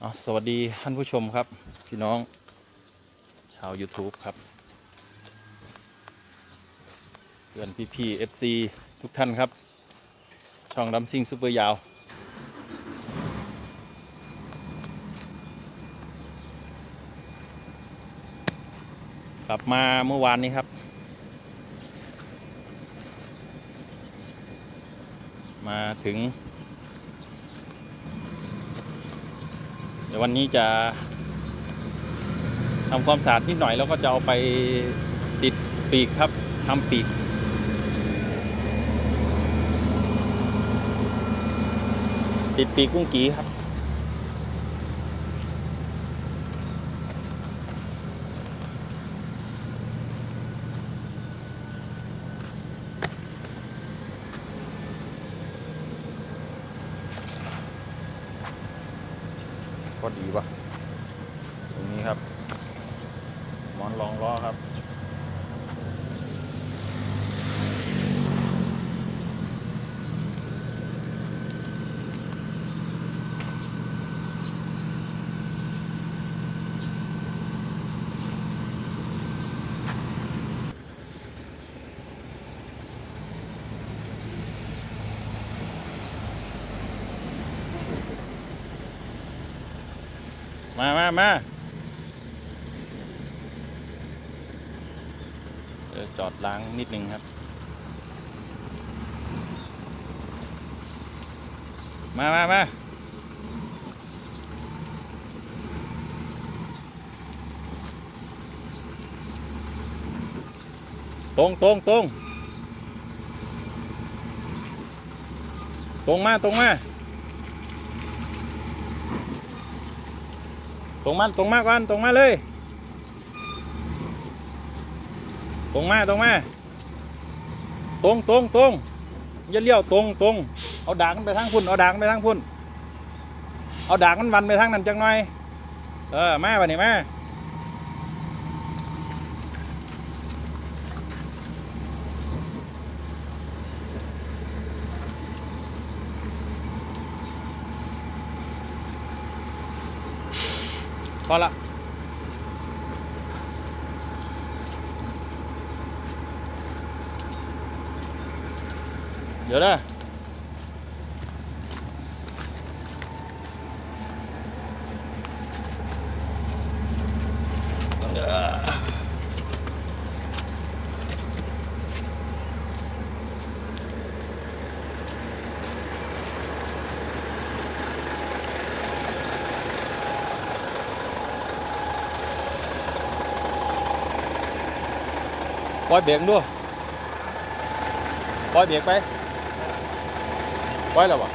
สวัสดีท่านผู้ชมครับ พี่น้อง ชาว YouTube ครับ เพื่อนพี่พี่เอฟซีทุกท่านครับ ช่องดัมซิงซูเปอร์ยาว กลับมาเมื่อวานนี้ครับ มาถึง เดี๋ยววันนี้จะทำความสะอาดนิดหน่อยแล้วก็จะเอาไปติดปีกครับทำปีกติดปีกกุ้งกีครับ ก็ดีว่ะ ตรงนี้ครับหมอนรองล้อครับ มามามาเดี๋ยวจอดล้างนิดนึงครับ มามามาตรงตรงตรงตรงมาตรงมา รงมาตรงมาก่อนตรงมาเลย ตรงมาตรงมาตรงตรงตรงอย่าเลี้ยวตรงตรงเอาด่างไปทางพุ่นเอาด่างไปทางพุ่นเอาด่างมันวันไปทางนั้นจังหน่อยเออมาไปนี่มา พอละเดี๋ยวนะ ปล่อยเบรกด้วยปล่อยเบรกไปปล่อยแล้ววะ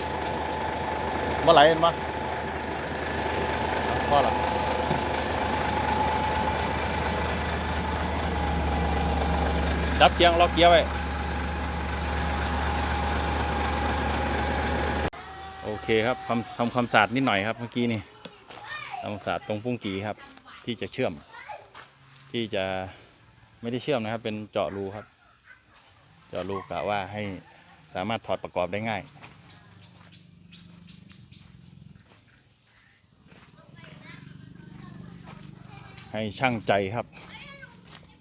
มาไหลเห็นปะพอละดับเกียงล็อกเกียร์ไว้โอเคครับทำทำความสะอาดนิดหน่อยครับเมื่อกี้นี่ทำความสะอาดตรงปุ้งกีครับ ที่จะเชื่อมที่จะ ไม่ได้เชื่อมนะครับ เป็นเจาะรูครับ เจาะรูกะว่าให้สามารถถอดประกอบได้ง่าย ให้ช่างใจครับ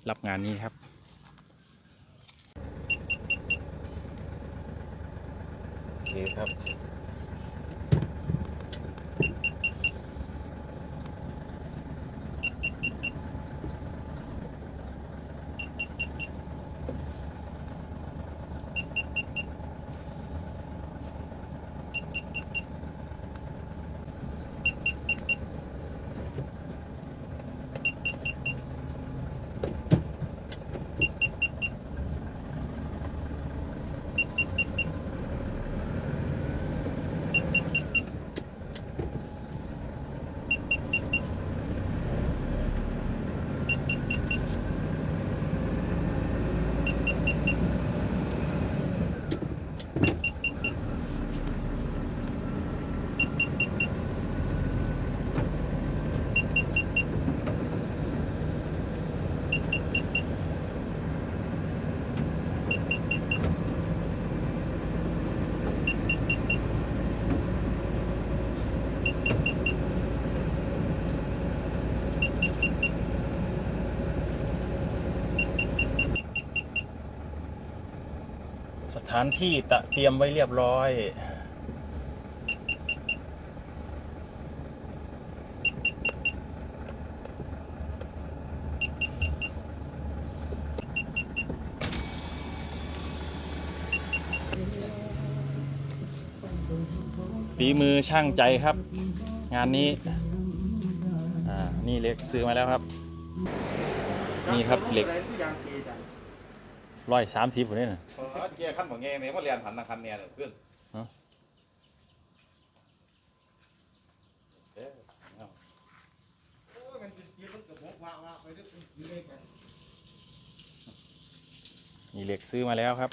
รับงานนี้ครับโอเคครับ ถานที่ตะเตรียมไว้เรียบร้อยฝีมือช่างใจครับ งานนี้ อ่า นี่เหล็กซื้อมาแล้วครับ นี่ครับเหล็ก ร้อยสามสิบคนนี้นะเออเจียขั้นของแงเนี่ยว่าเรียนผันนะคันเนี่ยเนี่ยเพื่อนฮะ เอ๊ะเอานี่เหล็กซื้อมาแล้วครับ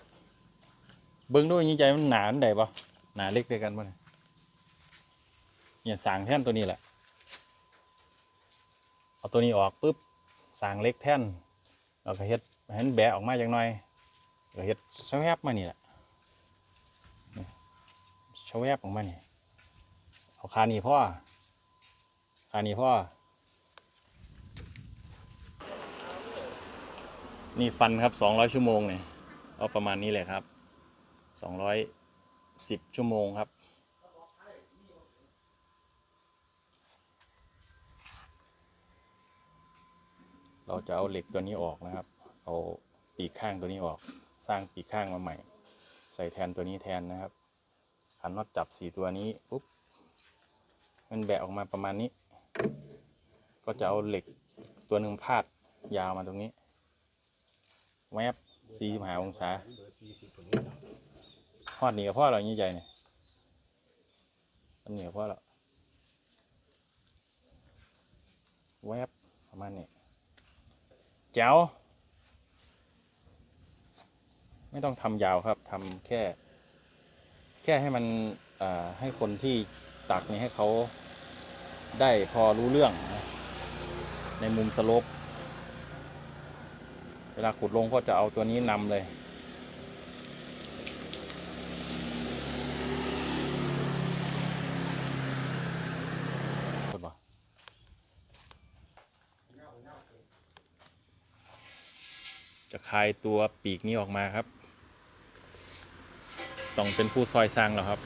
เบิ้งด้วยยิงใจมันหนาอันใดปะหนาเล็กด้วยกันปะเนี่ยเนี่ยสางแท่นตัวนี้แหละ เอาตัวนี้ออกปุ๊บสางเล็กแท่นเราก็เฮ็ด ให้มันแบะออกมาจังหน่อยก็เฮ็ดชแวบมานี่แหละเชแวบออกมานี่เอาคานี่พ่อคานี่พ่อ นี่ฟันครับสองร้อยชั่วโมงเนี่ยเอาประมาณนี้เลยครับสองร้อยสิบชั่วโมงครับเราจะเอาเหล็กตัวนี้ออกนะครับ เอาปีกข้างตัวนี้ออก สร้างปีกข้างมาใหม่ ใส่แทนตัวนี้แทนนะครับขันน็อตจับสี่ตัวนี้ปุ๊บมันแบะออกมาประมาณนี้ ก็จะเอาเหล็กตัวหนึ่งพาดยาวมาตรงนี้แวบสี่สิบห้าองศาเบอร์สี่สิบตัวนี้เนาะฮอดนี่กับพ่อเรานี่ใจเนี่ยอันนี้กับพ่อเราแวบประมาณนี้แจ๋ว ไม่ต้องทำยาวครับทำแค่ แค่ให้มันให้คนที่ตักนี่ให้เขาได้พอรู้เรื่องนะในมุมสลปเวลาขุดลงก็จะเอาตัวนี้นำเลยจะคลายตัวปีกนี้ออกมาครับ ต้องเป็นผู้ซอยสร้างแล้วครับ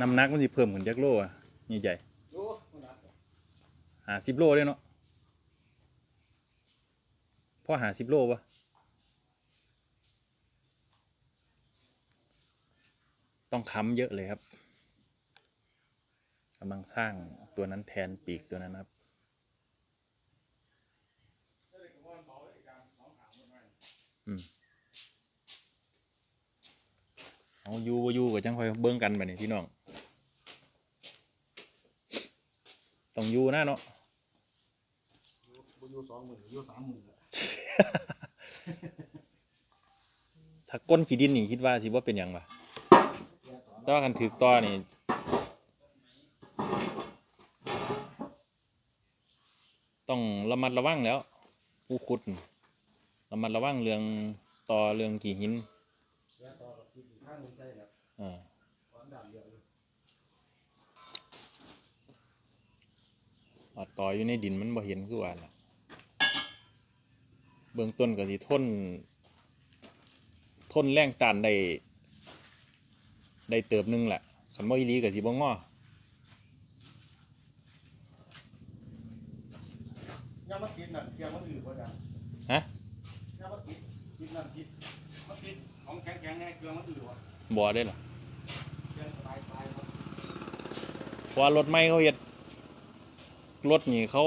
น้ำหนักมันสิเพิ่มขึ้นจากโลอะนี่ใหญ่หนักหาสิบโลได้เนาะพ่อหาสิบโลปะต้องค้ำเยอะเลยครับกำลังสร้างตัวนั้นแทนปีกตัวนั้นครับ อืม เอาอยู่บ่อยู่ก็จังค่อยเบิ่งกันบัดนี้พี่น้อง ต้องอยู่นะเนาะบุญยูสองหมื่นยูสามหมื่นแหละถ้าก้นขี้ดินนี่คิดว่าสิว่าเป็นหยังวะแต่ว่ากันถือต่อนี่ต้องระมัดระวังแล้วผู้ขุดนี่ ระมัดระวังเรื่องต่อเรื่องกี่หินแย่ต่อกับที่อีกข้างหนึงใช่แล้วเออความดำเยอะอยู่เอาต่ออยู่ในดินมันบ่เห็นคือว่าล่ะ เบื้องต้นก็สิทน ทนแรงต้านได้ ได้เติบหนึงแหละคันบ่อีหลีก็สิบ่งอย่ามาติดนั่นเพียงมันอื่นบ่ได้ฮะ บ่ได้หรอเพียงสบายสบายครับเพราะว่ารถใหม่เขาเฮ็ดรถนี่เขา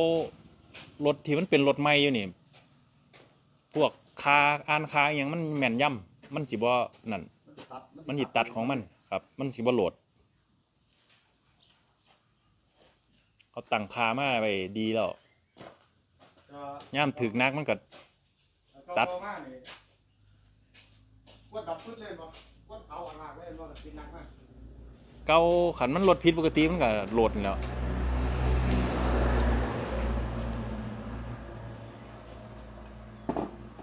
รถที่มันเป็นรถใหม่อยู่นี่ พวกคาอ่านคาอหย่างมันแม่นยำมันสิบ่นั่น มันสิตัดมันสิตัดของมันครับ มันสิบ่โหลดเขาตั้งคามาไปดีแล้วก็ย่ามถึกนักมันก็ตัด ก็มานี่กวดดับพึ่เลยบ่กวดเผาอันลากเลยบ่ติดหนักมากเกาขันมันลดผิดปกติมันก็โหลดแล้ว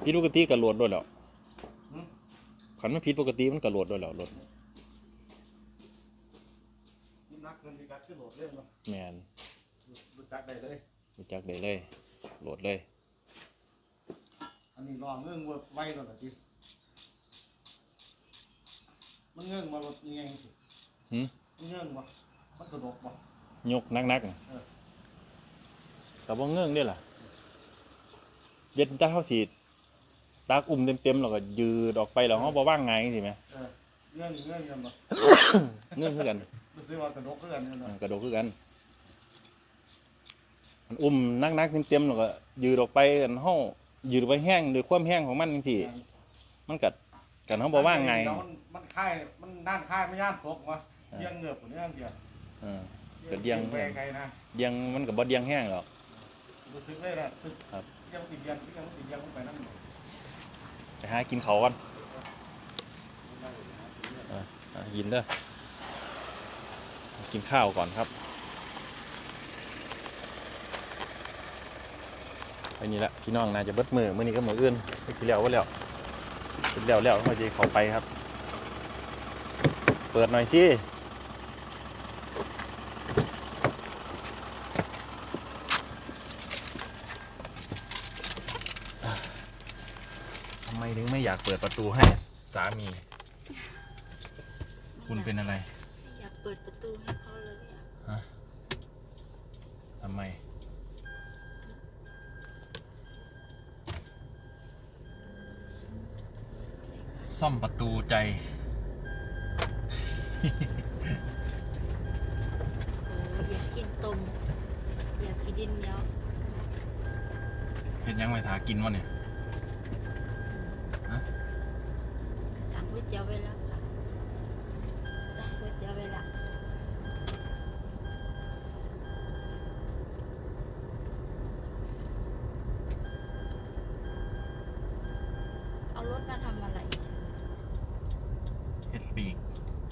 ผิดปกติก็โหลดด้วยแล้วหึขันมันผิดปกติมันก็โหลดด้วยแล้วโหลดติดหนักเกินที่กัดขึ้นโหลดเล่นบ่แมนรู้จักได้เลยรู้จักได้เลยโหลดเลยเอันนี้รอเงื่องเวิร์กไว้แล้วล่ะจิ มันเงื่องมารถยังไงสิหืมมันเงื่องบ่มันกระดกบ่ยกนักๆน่ะเออกับว่าเงื่องนี่ล่ะเย็นจ้าเข้าสีตากอุ่มเต็มๆแล้วก็ยืดออกไปแล้วเขาบ่ว่างไงสิไหม เออเงื่องเงื่องกันบ่เงื่องคือกันรู้สึกว่ากระดกคือกันนั่นเอน่ะอกระโดดคือกันมันอุ่มนักๆเต็มๆแล้วก็ยืดออกไปกันเฮายืดไปแห้งโดวยความแห้งของมันจังซี่ มันกัด กันเฮาบ่ว่างไงเดี๋ยวมันมันค่ายมันด้านค่ายไม่ย่านตกวะเออเลี้ยงเงือบคนนี้อันเดียวเออ ก็เลี้ยง ไปไกลนะเดียงมันก็บ่เดียงแห้งหรอก รู้สึกเลยแหละตึกครับยังติดเลี้ยงยังติดเลี้ยงลงไปนั่นไปหากินเขาวก่อนอะกินเด้อกินข้าวก่อนครับไปนี่ละพี่น้องน่าจะเบิดมือมื้อนี้ก็มื้ออื่นไปสิแล้วว่าแล้ว สิแล้วแล้วเขาจะเขาไปครับ เปิดหน่อยสิทำไมถึงไม่อยากเปิดประตูให้สามี คุณเป็นอะไร อยากเปิดประตูให้เขาเลยอะ ทำไม ซ่อมประตูใจ โอ้ยอยากกินต้มอยากกินดินเหนียวเห็นยังไงถากินวะเนี่ยฮะสั่งก๋วยเตี๋ยวไว้แล้วค่ะสั่งก๋วยเตี๋ยวไว้แล้วเอารถมาทำอะไร เธอเห็ดปีก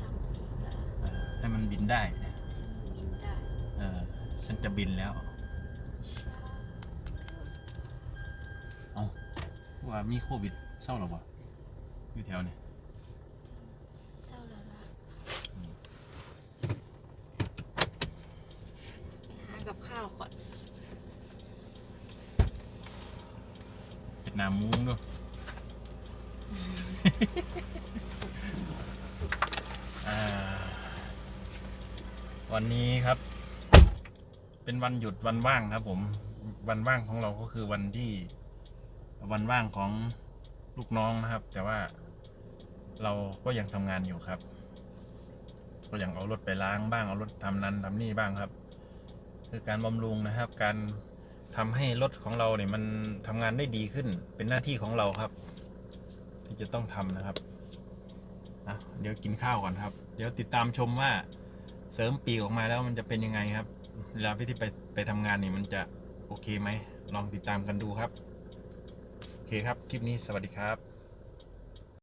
ทำอีกเหรอเออให้มันบินได้ให้มันบินได้เออฉันจะบินแล้วเอาว่ามีโควิดเศร้าหรอวะอยู่แถวเนี่ยเศร้าแล้วนะอืมไปหากับข้าวก่อนเวียดนามมุ้งด้วยอ่า วันนี้ครับ เป็นวันหยุดวันว่างครับ ผม วันว่างของเราก็คือวันที่ วันว่างของลูกน้องนะครับ แต่ว่าเราก็ยังทำงานอยู่ครับ ก็ยังเอารถไปล้างบ้างเอารถทำนั้นทำนี่บ้างครับ คือการบำรุงนะครับ การทำให้รถของเราเนี่ยมันทำงานได้ดีขึ้น เป็นหน้าที่ของเราครับ ที่จะต้องทำนะครับ นะเดี๋ยวกินข้าวก่อนครับ เดี๋ยวติดตามชมว่าเสริมปีกออกมาแล้วมันจะเป็นยังไงครับเวลาพี่ที่ไปไปทำงานนี่มันจะโอเคไหมลองติดตามกันดูครับ โอเคครับ คลิปนี้สวัสดีครับ